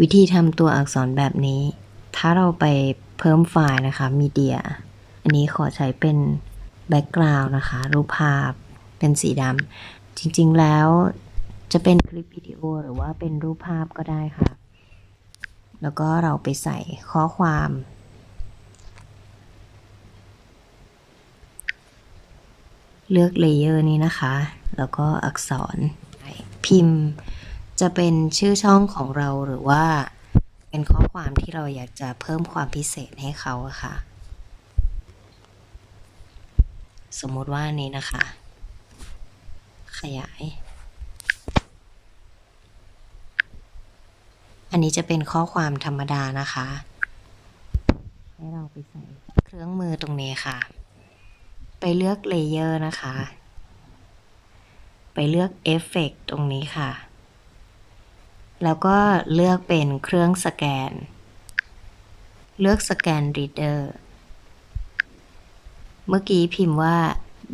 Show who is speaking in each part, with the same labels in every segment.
Speaker 1: วิธีทำตัวอักษรแบบนี้ ถ้าเราไปเพิ่มไฟล์นะคะมีเดีย อันนี้ขอใช้เป็นแบ็กกราวน์นะคะ รูปภาพเป็นสีดำจริงๆแล้วจะเป็นคลิปวิดีโอหรือว่าเป็นรูปภาพก็ได้ค่ะ แล้วก็เราไปใส่ข้อความ เลือกเลเยอร์นี้นะคะ แล้วก็อักษรพิมพ์ จะเป็นชื่อช่องของเราหรือว่า เป็นข้อความที่เราอยากจะเพิ่มความพิเศษให้เขาอะค่ะ สมมติว่านนี้นะคะ ขยาย อันนี้จะเป็นข้อความธรรมดานะคะ ให้เราไปใส่เครื่องมือตรงนี้ค่ะ ไปเลือกเลเยอร์นะคะ ไปเลือกเอฟเฟกตรงนี้ค่ะ แล้วก็เลือกเป็นเครื่องสแกน เลือกสแกน reader เมื่อกี้พิมพ์ว่า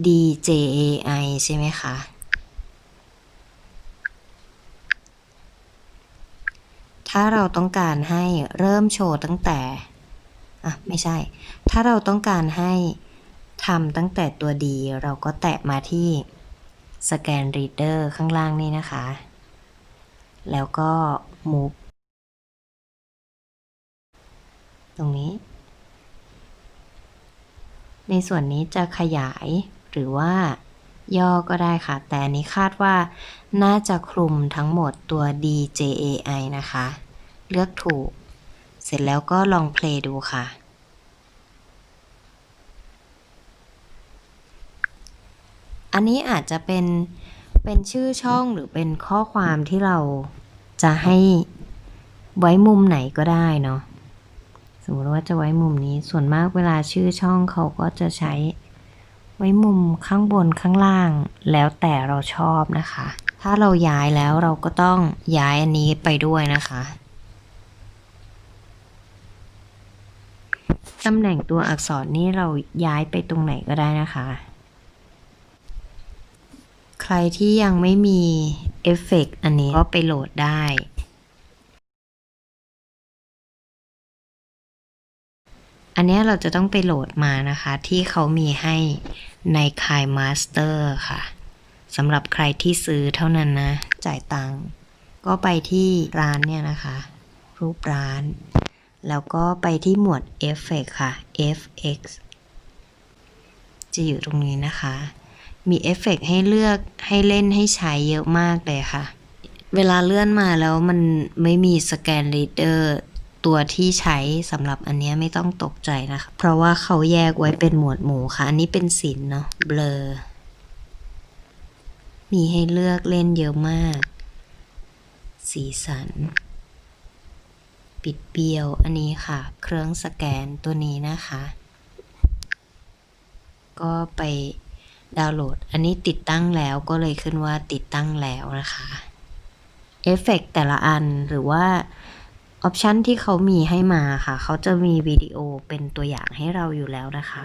Speaker 1: DJAI ใช่ไหมคะ ถ้าเราต้องการให้เริ่มโชว์ตั้งแต่ อะ ไม่ใช่ ถ้าเราต้องการให้ทำตั้งแต่ตัวดี เราก็แตะมาที่สแกน reader ข้างล่างนี่นะคะ แล้วก็ move ตรงนี้ ในส่วนนี้จะขยายหรือว่าย่อก็ได้ค่ะ แต่อันนี้คาดว่าน่าจะคลุมทั้งหมดตัว DJAI นะคะ เลือกถูก เสร็จแล้วก็ลองเพลย์ดูค่ะ อันนี้อาจจะเป็น เป็นชื่อช่องหรือเป็นข้อความที่เราจะให้ไว้มุมไหนก็ได้เนาะสมมติว่าจะไว้มุมนี้ส่วนมากเวลาชื่อช่องเขาก็จะใช้ ไว้มุมข้างบนข้างล่าง แล้วแต่เราชอบนะคะ ถ้าเราย้ายแล้วเราก็ต้องย้ายอันนี้ไปด้วยนะคะตำแหน่งตัวอักษรนี่เราย้ายไปตรงไหนก็ได้นะคะ รที่ยังไม่มีเอฟเฟกต์อันนี้ก็ไปโหลดได้ อันนี้เราจะต้องไปโหลดมานะคะ ที่เขามีให้ในคายมาสเตอร์ค่ะสำหรับใครที่ซื้อเท่านั้นนะ จ่ายตังค์ก็ไปที่ร้านเนี่ยนะคะ รูปร้าน แล้วก็ไปที่หมวด Effect ค่ะ FX จะอยู่ตรงนี้นะคะ มีเอฟเฟกต์ให้เลือกให้เล่นให้ใช้เยอะมากเลยค่ะ เวลาเลื่อนมาแล้วมันไม่มีสแกน reader ตัวที่ใช้สำหรับอันนี้ไม่ต้องตกใจนะคะ เพราะว่าเขาแยกไว้เป็นหมวดหมู่ค่ะ อันนี้เป็นสินเนาะเบลอ มีให้เลือกเล่นเยอะมาก สีสัน ปิดเบี้ยวอันนี้ค่ะ เครื่องสแกนตัวนี้นะคะ ก็ไป ดาวน์โหลด อันนี้ติดตั้งแล้วก็เลยขึ้นว่าติดตั้งแล้วนะคะเอฟเฟกแต่ละอันหรือว่าออปชันที่เขามีให้มาค่ะ เขาจะมีวิดีโอเป็นตัวอย่างให้เราอยู่แล้วนะคะ